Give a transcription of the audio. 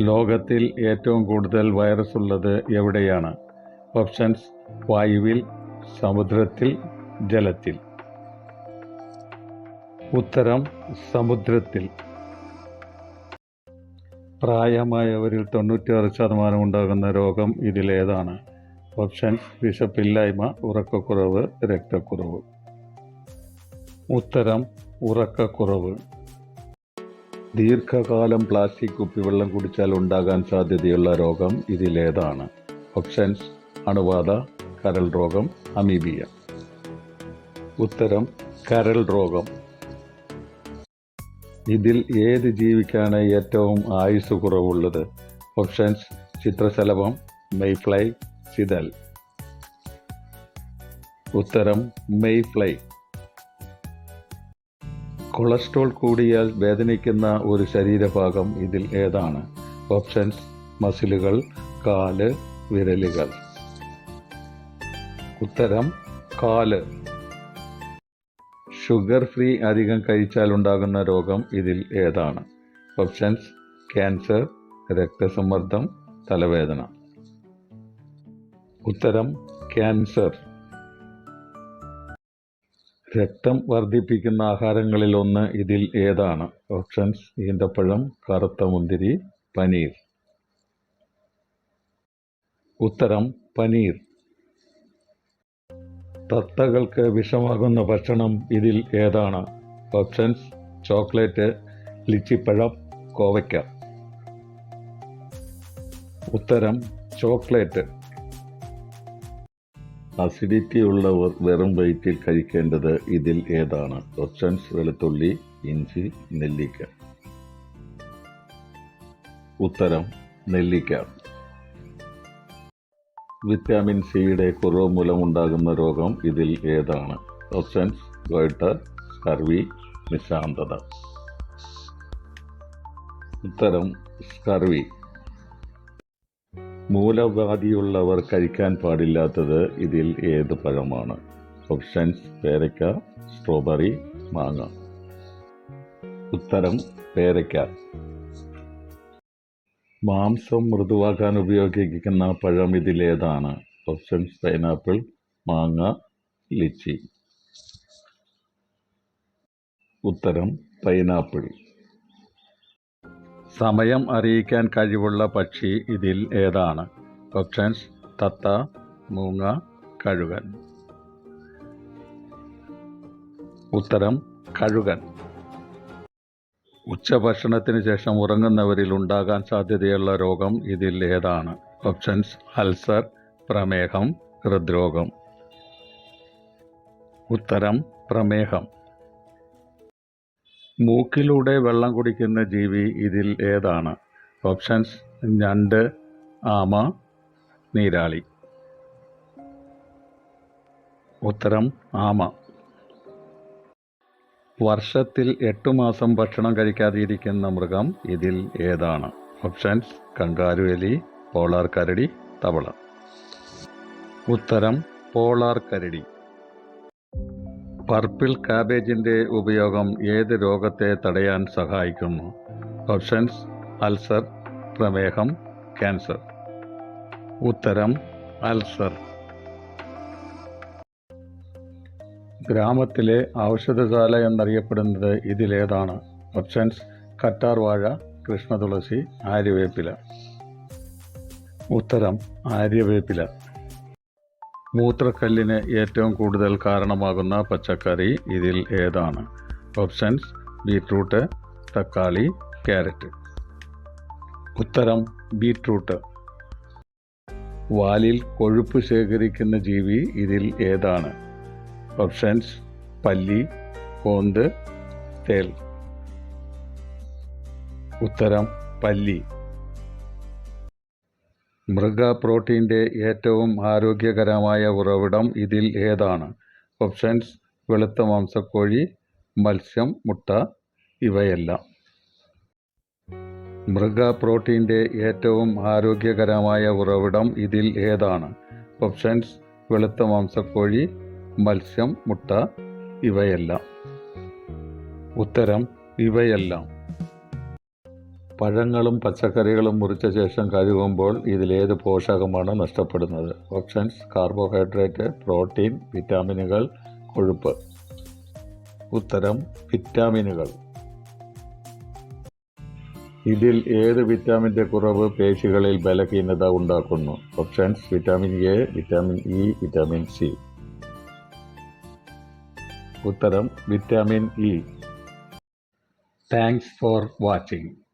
ലോകത്തിൽ ഏറ്റവും കൂടുതൽ വൈറസ് ഉള്ളത് എവിടെയാണ്? ഓപ്ഷൻസ് വായുവിൽ സമുദ്രത്തിൽ ജലത്തിൽ. ഉത്തരം സമുദ്രത്തിൽ. പ്രായമായവരിൽ തൊണ്ണൂറ്റിയാറ് ശതമാനം ഉണ്ടാകുന്ന രോഗം ഇതിലേതാണ്. ഓപ്ഷൻസ് വിശപ്പില്ലായ്മ ഉറക്കക്കുറവ് രക്തക്കുറവ്. ഉത്തരം ഉറക്കക്കുറവ്. ദീർഘകാലം പ്ലാസ്റ്റിക് കുപ്പിവെള്ളം കുടിച്ചാൽ ഉണ്ടാകാൻ സാധ്യതയുള്ള രോഗം ഇതിലേതാണ്. ഓപ്ഷൻസ് അണുബാധ കരൾ രോഗം അമീബിയ. ഉത്തരം കരൾ രോഗം. ഇതിൽ ഏത് ജീവിക്കാണ് ഏറ്റവും ആയുസ് കുറവുള്ളത് ഓപ്ഷൻസ് ചിത്രശലഭം മെയ്ഫ്ലൈ ചിതൽ. ഉത്തരം മെയ്ഫ്ലൈ കൊളസ്ട്രോൾ കൂടിയാൽ വേദനിക്കുന്ന ഒരു ശരീരഭാഗം ഇതിൽ ഏതാണ്? ഓപ്ഷൻസ് മസിലുകൾ കാൽ വിരലുകൾ. ഉത്തരം കാൽ. ഷുഗർ ഫ്രീ അധികം കഴിച്ചാൽ ഉണ്ടാകുന്ന രോഗം ഇതിൽ ഏതാണ്? ഓപ്ഷൻസ് ക്യാൻസർ രക്തസമ്മർദ്ദം തലവേദന. ഉത്തരം ക്യാൻസർ. രക്തം വർദ്ധിപ്പിക്കുന്ന ആഹാരങ്ങളിൽ ഒന്ന് ഇതിൽ ഏതാണ്? ഓപ്ഷൻസ് ഈന്തപ്പഴം കറുത്ത മുന്തിരി പനീർ. ഉത്തരം പനീർ. തത്തകൾക്ക് വിഷമാകുന്ന ഭക്ഷണം ഇതിൽ ഏതാണ്? ഓപ്ഷൻസ് ചോക്ലേറ്റ് ലിച്ചിപ്പഴം കോവയ്ക്ക. ഉത്തരം ചോക്ലേറ്റ്. അസിഡിറ്റി ഉള്ളവർ വെറും വയറ്റിൽ കഴിക്കേണ്ടത് ഇതിൽ ഏതാണ്? ഓപ്ഷൻസ് വെളുത്തുള്ളി ഇഞ്ചി നെല്ലിക്ക. ഉത്തരം നെല്ലിക്ക. വിറ്റാമിൻ സിയുടെ കുറവ് മൂലമുണ്ടാകുന്ന രോഗം ഇതിൽ ഏതാണ്? ഓപ്ഷൻസ് ഗോയിട്ടർ സ്കർവി നിശാന്തത. ഉത്തരം സ്കർവി. മൂലവ്യാധിയുള്ളവർ കഴിക്കാൻ പാടില്ലാത്തത് ഇതിൽ ഏത് പഴമാണ്? ഓപ്ഷൻസ് പേരയ്ക്ക സ്ട്രോബെറി മാങ്ങ. ഉത്തരം പേരയ്ക്ക. മാംസം മൃദുവാക്കാൻ ഉപയോഗിക്കുന്ന പഴം ഇതിലേതാണ് ഓപ്ഷൻസ് പൈനാപ്പിൾ മാങ്ങ ലിച്ചി. ഉത്തരം പൈനാപ്പിൾ സമയം അറിയിക്കാൻ കഴിവുള്ള പക്ഷി ഇതിൽ ഏതാണ്? ഓപ്ഷൻസ് തത്ത മൂങ്ങ കഴുകൻ. ഉത്തരം കഴുകൻ. ഉച്ചഭക്ഷണത്തിന് ശേഷം ഉറങ്ങുന്നവരിൽ ഉണ്ടാകാൻ സാധ്യതയുള്ള രോഗം ഇതിൽ ഏതാണ്? ഓപ്ഷൻസ് അൾസർ പ്രമേഹം ഹൃദ്രോഗം. ഉത്തരം പ്രമേഹം. മൂക്കിലൂടെ വെള്ളം കുടിക്കുന്ന ജീവി ഇതിൽ ഏതാണ്? ഓപ്ഷൻസ് ഞണ്ട് ആമ നീരാളി. ഉത്തരം ആമ. വർഷത്തിൽ എട്ടു മാസം ഭക്ഷണം കഴിക്കാതിരിക്കുന്ന മൃഗം ഇതിൽ ഏതാണ്? ഓപ്ഷൻസ് കങ്കാരു എലി പോളാർ കരടി തവള. ഉത്തരം പോളാർ കരടി. പർപ്പിൾ കാബേജിന്റെ ഉപയോഗം ഏത് രോഗത്തെ തടയാൻ സഹായിക്കുന്നു? ഓപ്ഷൻസ് അൾസർ പ്രമേഹം ക്യാൻസർ ഉത്തരം അൾസർ ഗ്രാമത്തിലെ ഔഷധശാല എന്നറിയപ്പെടുന്നത് ഇതിലേതാണ്. ഓപ്ഷൻസ് കറ്റാർവാഴ കൃഷ്ണതുളസി ആര്യവേപ്പില. ഉത്തരം ആര്യവേപ്പില. മൂത്രക്കല്ലിന് ഏറ്റവും കൂടുതൽ കാരണമാകുന്ന പച്ചക്കറി ഇതിൽ ഏതാണ്? ഓപ്ഷൻസ് ബീട്രൂട്ട് തക്കാളി ക്യാരറ്റ് ഉത്തരം ബീട്രൂട്ട് വാലിൽ കൊഴുപ്പ് ശേഖരിക്കുന്ന ജീവി ഇതിൽ ഏതാണ്? ഓപ്ഷൻസ് പല്ലി കോന്ത് തേൽ. ഉത്തരം പല്ലി. മൃഗ പ്രോട്ടീന്റെ ഏറ്റവും ആരോഗ്യകരമായ ഉറവിടം ഇതിൽ ഏതാണ്? ഓപ്ഷൻസ് വെളുത്ത മാംസക്കോഴി മത്സ്യം മുട്ട ഇവയെല്ലാം. മൃഗ പ്രോട്ടീന്റെ ഏറ്റവും ആരോഗ്യകരമായ ഉറവിടം ഇതിൽ ഏതാണ്? ഓപ്ഷൻസ് വെളുത്ത മാംസക്കോഴി മത്സ്യം മുട്ട ഇവയെല്ലാം. ഉത്തരം ഇവയെല്ലാം. പഴങ്ങളും പച്ചക്കറികളും മുറിച്ച ശേഷം കഴുകുമ്പോൾ ഇതിലേത് പോഷകമാണ് നഷ്ടപ്പെടുന്നത്? ഓപ്ഷൻസ് കാർബോഹൈഡ്രേറ്റ് പ്രോട്ടീൻ വിറ്റാമിനുകൾ കൊഴുപ്പ്. ഉത്തരം വിറ്റാമിനുകൾ. ഇതിൽ ഏത് വിറ്റാമിന്റെ കുറവ് പേശികളിൽ ബലഹീനത ഉണ്ടാക്കുന്നു? Options vitamin A vitamin E vitamin C. ഉത്തരം vitamin E. Thanks for watching.